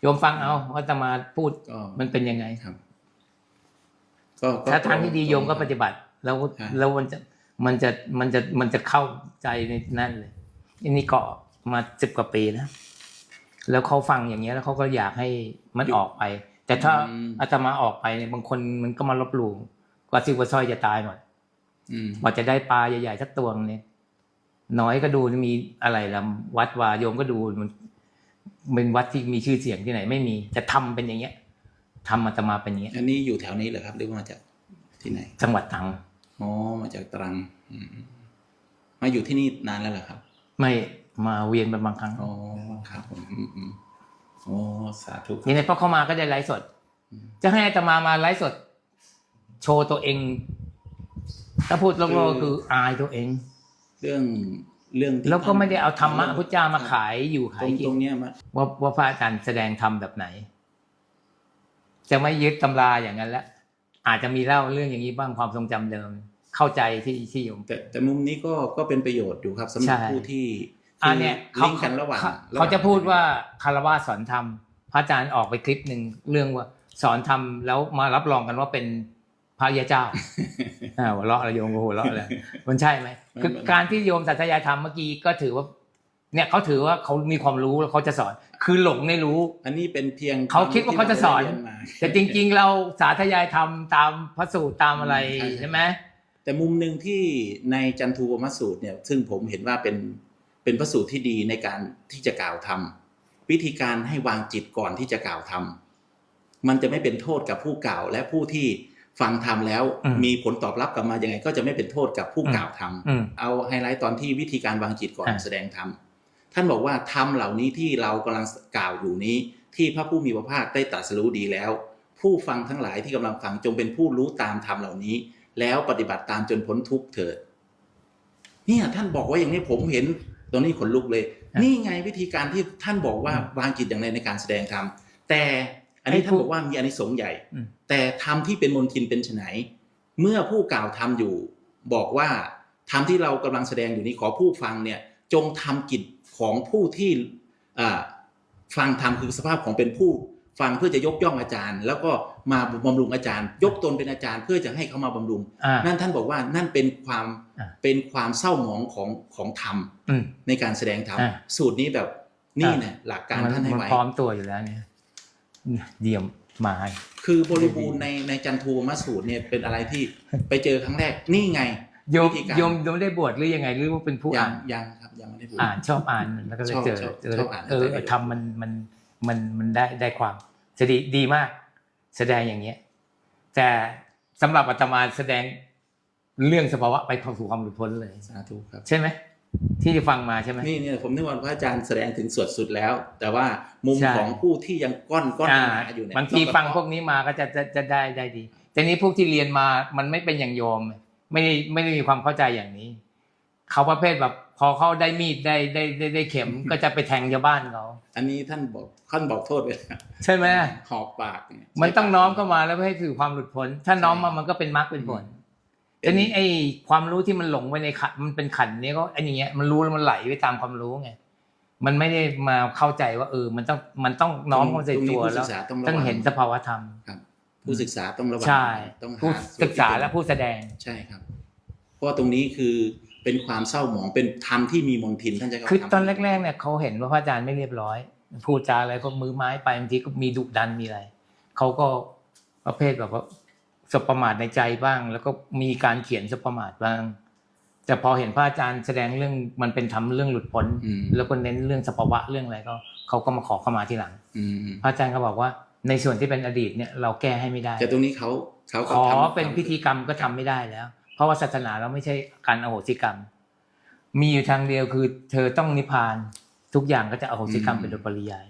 โยมฟังเอาว่าจะมาพูดก็มันเป็นยังไงครับ ก็ก็ ถ้าทางที่ดีโยมก็ปฏิบัติ แล้วใช่แล้วมันจะมันจะมันจะมันจะเข้าใจในนั่นเลยอันนี้เกาะมาสิบกว่าปีแล้วแล้วเขาฟังอย่างเงี้ยแล้วเขาก็อยากให้มันออกไป แต่ถ้าอืม อาตมาออกไปเนี่ยบางคนมันก็มาลบหลู่กว่าซิวกว่าซอยจะตายหมด อืม กว่าจะได้ปลาใหญ่ๆสักตัวเนี่ยน้อยก็ดูมีอะไรละวัดวาโยมก็ดูมัน เป็นวัดที่มีชื่อเสียงที่ไหนไม่มีจะทำเป็นอย่างเงี้ยทำอาตมาเป็นอย่างเงี้ยอันนี้อยู่แถวนี้เหรอครับหรือว่ามาจากที่ไหน จังหวัดตรังอ๋อมาจากตรังอืมมาอยู่ที่นี่นานแล้วเหรอครับ ไม่มาเวียนเป็นบางครั้งอ๋อครับผมอืมอืมอ๋อสาธุนี่ในพอเข้ามาก็ได้ไลฟ์สดอืมจะให้อาตมามาไลฟ์สด โชว์ตัวเอง ถ้าพูดโลกๆก็คืออายตัวเอง เรื่อง เรื่องที่แล้วก็ไม่ได้เอาธรรมะท่นพุทธเจ้ามาขายอยู่ตขารยงกิตรนงเนี้ยมาว่าว่าพระอาจารย์แสดงธรรมแบบไหน จะไม่ยึดตำราอย่างนั้นแล้วอาจจะมีเล่าเรื่องอย่างนี้บ้างความทรงจำเดิม เข้าใจที่ที่โยมแต่แต่มุมนี้ก็ก็เป็นประโยชน์อยู่ครับสำหรับใช่ผู้ที่อ่าเนี่ยลิงก์กันระหว่างเขาระหว่เขางจะพูดว่าคารวะสอนธรรมพระอาจารย์ออกไปคลิปหนึ่งเรื่องว่าสอนธรรมแล้วมารับรองกันว่าเป็นพระยาเจ้าอ่า หัวเราะอะไรโยมก็หัวเราะเลยมันใช่ไหมคือการที่โยมสัตยายธรรมเมื่อกี้ก็ถือว่า เนี่ยเขาถือว่าเขามีความรู้แล้วเขาจะสอน คือหลงในรู้ อันนี้เป็นเพียงเขาคิดว่าเขาจะสอนที่เราได้เรียมาแต่จริง ๆ เราสาธยายธรรมตามพระสูตรตามอะไรใช่ใช่ใช่ไหมแต่มุมหนึ่งที่ในจันทูปมสูตรเนี่ย ซึ่งผมเห็นว่าเป็นเป็นพระสูตรที่ดีในการที่จะกล่าวทำวิธีการให้วางจิตก่อนที่จะกล่าวทำมันจะไม่เป็นโทษกับผู้กล่าวและผู้ที่ ฟังทำแล้วมีผลตอบรับกลับมายังไง ก็จะไม่เป็นโทษกับผู้กล่าวทำอืมเอาไฮไลท์ตอนที่วิธีการวางจิตก่อนอ่าแสดงธรรมท่านบอกว่าธรรมเหล่านี้ที่เรากำลังกล่าวอยู่นี้ ที่พระผู้มีพระภาคได้ตรัสรู้ดีแล้ว ผู้ฟังทั้งหลายที่กำลังฟังจงเป็นผู้รู้ตามธรรมเหล่านี้ แล้วปฏิบัติตามจนพ้นทุกข์เถิด เนี่ยท่านบอกว่าอย่างนี้ผมเห็นตรงนี้ขนลุกเลย นี่ไงวิธีการที่ท่านบอกว่าวางจิตอย่างไรในการแสดงธรรมแต่ อันนี้ท่านบอกว่ามีอานิสงส์ใหญ่อืมแต่ธรรมที่เป็นมนทินเป็นไฉนเมื่อผู้กล่าวธรรมอยู่ บอกว่าธรรมที่เรากำลังแสดงอยู่นี้ขอผู้ฟังเนี่ยจงทำกิจของผู้ที่อ่าฟังธรรมคือสภาพของเป็นผู้ฟังเพื่อจะยกย่องอาจารย์ แล้วก็มาบำรุงอาจารย์ ยกตนเป็นอาจารย์เพื่อจะให้เขามาบำรุงอ่านั่นท่านบอกว่านั่นเป็นความอ่าเป็นความเศร้าหมองของของธรรมอืมในการแสดงธรรมอ่าสูตรนี้แบบนี่เนี่ยหลักการมันท่านให้มันไว้พร้อมตัวอยู่แล้วเนี่ย เยี่ยมมาคือบริบูรณ์ในในจันทูมสูตรเนี่ยเป็นอะไรที่ไปเจอครั้งแรกนี่ไงโยมวิธีการโยมโยมได้บวชหรือยังไงหรือว่าเป็นผู้ยัอ่างนยังครับยังไม่ได้พูด อ่านชอบอ่านแล้วก็เลยชอบเจอชอบเจอชอบอ่านเออแต่ไม่รู้ทำมันมันมันมันได้ได้ความจะดีดีมากแสดงอย่างเงี้ย แต่สำหรับอาตมาแสดงเรื่องสภาวะไปเข้าสู่ความหลุดพ้นเลย สาธุครับ ใช่ไหม ที่ฟังมาใช่ไหมนี่เนี่ยผมนึกว่าพระอาจารย์แสดงถึงส่วนสุดแล้ว แต่ว่ามุมใช่ของผู้ที่ยังก้อนก้อนอ่าหนาอยู่เนี่ยบางทีฟังพวกนี้มาก็จะจะจะได้ได้ดี แต่นี้พวกที่เรียนมามันไม่เป็นอย่างโยม ไม่ได้ไม่ได้มีความเข้าใจอย่างนี้ เขาประเภทแบบพอเขาได้มีดได้ได้ได้ได้เข็มก็จะไปแทงชาวบ้านเขา อันนี้ท่านบอกท่านบอกโทษไปแล้วใช่ไหมหอบปากเยมันต้องใช้ปกน้อมเข้ามาแล้วให้ถือความหลุดพ้น ถ้าน้อมมามันก็เป็นมรรคเป็นผล ทีนี้ไอ้ความรู้ที่มันหลงไว้ในขันมันเป็นขันนี้ก็ไอ้อย่างเงี้ยมันรู้แล้วมันไหลไปตามความรู้ไงมันไม่ได้มาเข้าใจว่าเออ มันต้องมันต้องน้อมเข้าใจตรงนี้ตัวผู้แล้ศึวกษาต้องระต้องวังเห็นสภาวธรรมครับผู้ศึกษาต้องระวังใช่ต้องหาผู้ส่วนศึกษาที่เป็นและผู้แสดงใช่ครับ เพราะว่าตรงนี้คือเป็นความเศร้าหมองเป็นธรรมที่มีมนทินท่านจะคือตอนแรกๆเนี่ยเขาเห็นว่าพระอาจารย์ไม่เรียบร้อย พูดจาอะไรก็มือไม้ไปบางทีก็มีดุดันมีอะไรเขาก็ประเภทแบบว่า สบประมาทในใจบ้าง แล้วก็มีการเขียนสบประมาทบ้าง แต่พอเห็นพระอาจารย์แสดงเรื่องมันเป็นทำเรื่องหลุดพ้นอืมแล้วก็เน้นเรื่องสภาวะเรื่องอะไรก็เขาก็มาขอเข้ามาทีหลังอืมพระอาจารย์ก็บอกว่าในส่วนที่เป็นอดีตเนี่ยเราแก้ให้ไม่ได้ แต่ตรงนี้เขาเขาขก็อทำเป็นพิธีกรรมก็ทำไม่ได้แล้ว เพราะว่าศาสนาเราไม่ใช่การอโหสิกรรม มีอยู่ทางเดียวคือ เธอต้องนิพพาน ทุกอย่างก็จะอโหสิกรรมเป็นโดยปริยาย